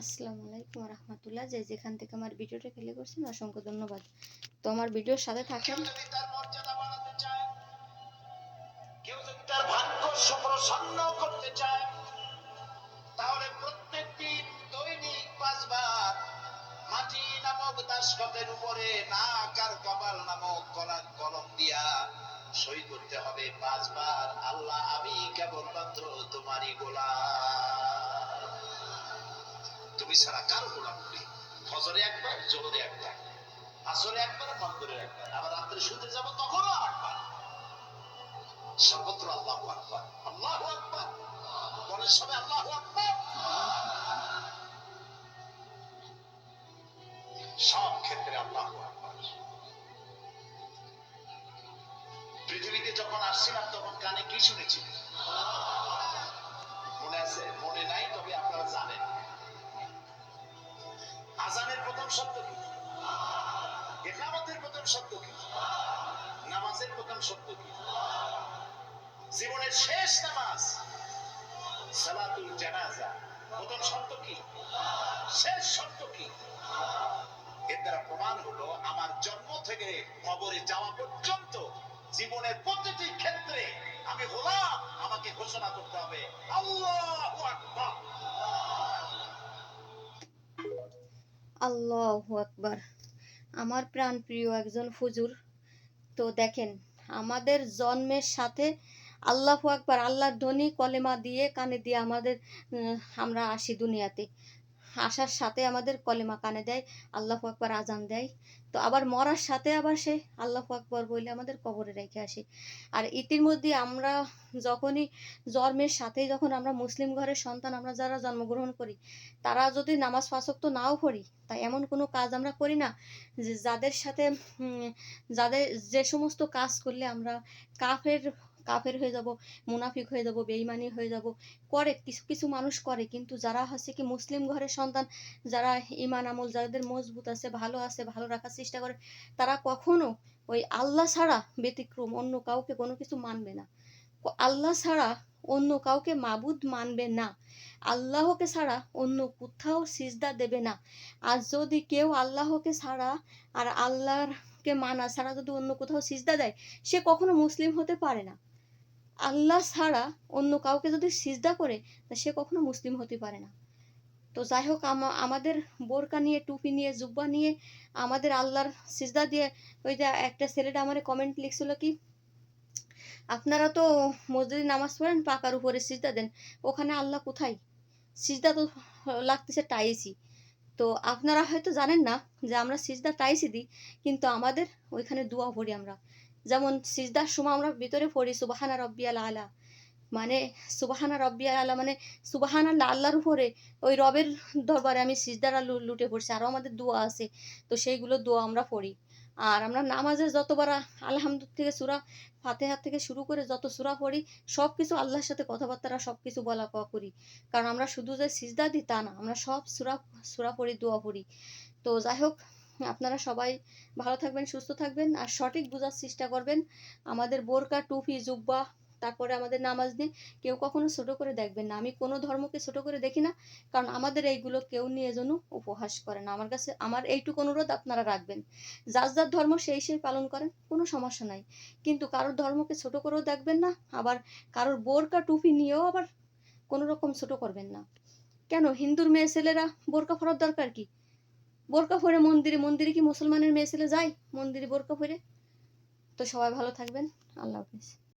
আসসালামু আলাইকুম রহমতুল্লাহ। যে যেখান থেকে আমার ভিডিওটা প্লে করছেন, অসংখ্য ধন্যবাদ। তো আমার ভিডিওর সাথে থাকেন। দিয়া সই করতে হবে পাঁচবার। আল্লাহ আমি কেবলমাত্র তোমারই গোলাম। ছাড়া কারও একবার একবার, আসরে একবার মন্দরে একবার, আবার রাত্রে শুতে তখনও একবার। সর্বত্র আল্লাহ আল্লাহ আল্লাহ সব ক্ষেত্রে আল্লাহ পৃথিবীতে যখন আসছিলাম, তখন কানে কি শুনেছি? শব্দ কি? একামতের প্রথম শব্দ কি? নামাজের প্রথম শব্দ কি? জীবনের শেষ নামাজ, সালাতুল জানাজা, প্রথম শব্দ কি? শেষ শব্দ কি? এর দ্বারা প্রমাণ হলো আমার জন্ম থেকে কবরে যাওয়া পর্যন্ত জীবনের প্রতিটি ক্ষেত্রে আমি হলাম আমাকে ঘোষণা করতে হবে, আল্লাহু আকবার। আল্লাহু আকবার। আমার প্রাণ প্রিয় একজন ফুজুর তো দেখেন, আমাদের জন্মের সাথে আল্লাহ আকবার, আল্লাহর ধ্বনি, কলেমা দিয়ে, কানে দিয়ে আমাদের আমরা আসি দুনিয়াতে। আসার সাথে আমাদের কলেমা কানে দেয়, আল্লাহ আকবার আজান দেয়। তো আবার মরার সাথে আবার সে আল্লাহু আকবর বলে আমাদের কবরে রেখে আসে। আর ইতিমধ্যে আমরা যখনই জন্মের সাথে যখন আমরা মুসলিম ঘরের সন্তান আমরা যারা জন্মগ্রহণ করি, তারা যদি নামাজ ফাঁসক তো নাও করি তাই এমন কোনো কাজ আমরা করি না যে যাদের সাথে যাদের যে সমস্ত কাজ করলে আমরা কাফের কাফের হয়ে যাব, মুনাফিক হয়ে যাব, বেঈমানি হয়ে যাব, করে, কিছু কিছু মানুষ করে, কিন্তু যারা হচ্ছে কি মুসলিম ঘরের সন্তান, যারা ইমান আমল, যাদের মজবুত আছে, ভালো আছে, ভালো রাখার চেষ্টা করে, তারা কখনো ওই আল্লাহ ছাড়া ব্যতিক্রম, অন্য কাউকে কোনো কিছু মানবে না। আল্লাহ ছাড়া অন্য কাউকে মাবুদ মানবে না। আল্লাহকে ছাড়া অন্য কোথাও সিজদা দেবে না। আর যদি কেউ আল্লাহকে ছাড়া আর আল্লাহকে মানা, ছাড়া যদি অন্য কোথাও সিজদা দেয়, সে কখনো মুসলিম হতে পারে না। আল্লাহ ছাড়া অন্য কাউকে যদি সিজদা করে, তা সে কখনো মুসলিম হতে পারে না। তো যাই হোক, আমা- আমাদের বোরকা নিয়ে, টুপি নিয়ে, জুব্বা নিয়ে, আমাদের আল্লাহর সিজদা দিয়ে ওই যে একটা ছেলেটা আমার কমেন্ট লিখছিল কি, আপনারা তো মসজিদে নামাজ পড়েন, পাকার উপরে সিজদা দেন, ওখানে আল্লাহ কোথায়? সিজদা তো লাগতেছে টাইসি তো আপনারা হয়তো জানেন না যে আমরা সিজদা টাইসি দিই, কিন্তু আমাদের ওইখানে দোয়া পড়ি আমরা। যেমন সিজদার সময় আমরা ভিতরে পড়ি, সুবাহানা রব্বিয়াল আলা। মানে সুবাহানা রব্বিয়াল আলা মানে সুবাহানা আল্লাহর উপরে, ওই রবের দরবারে আমি সিজদারা লুটে পড়ছি আরও আমাদের দোয়া আছে। তো সেইগুলো দোয়া আমরা পড়ি। আর আমরা নামাজে যতবার, আলহামদুল থেকে সুরা ফাতেহার থেকে শুরু করে যত সুরা পড়ি সব কিছু আল্লাহর সাথে কথাবার্তা সব কিছু বলা কওয়া করি। কারণ আমরা শুধু যে সিজদা দিই তা না, আমরা সব সুরা সুরা পড়ি, দোয়া পড়ি। তো যাই হোক আপনারা সবাই ভালো থাকবেন, সুস্থ থাকবেন আর সঠিক বোঝার চেষ্টা করবেন। আমাদের বোরকা, টুপি, জুব্বা, তারপরে আমাদের নামাজ নিয়ে কেউ কখনো ছোট করে দেখবেন না। আমি কোনো ধর্মকে ছোট করে দেখি না, কারণ আমাদের এইগুলো কেউ নিয়ে যেন উপহাস করে না। আমার কাছে, আমার এইটুকু অনুরোধ আপনারা রাখবেন। যার যার ধর্ম সেই সেই পালন করেন, কোনো সমস্যা নাই। কিন্তু কারোর ধর্মকে ছোট করেও দেখবেন না, আবার কারোর বোরকা, টুপি নিয়েও আবার কোনো রকম ছোট করবেন না। কেন? হিন্দুর মেয়ে ছেলেরা বোরকা পরার দরকার কি? বোরকা পরে মন্দিরে মন্দিরে কি মুসলমানের মেয়ে ছেলে যায়? মন্দিরে বোরকা পরে? তো সবাই ভালো থাকবেন। আল্লাহ হাফিজ।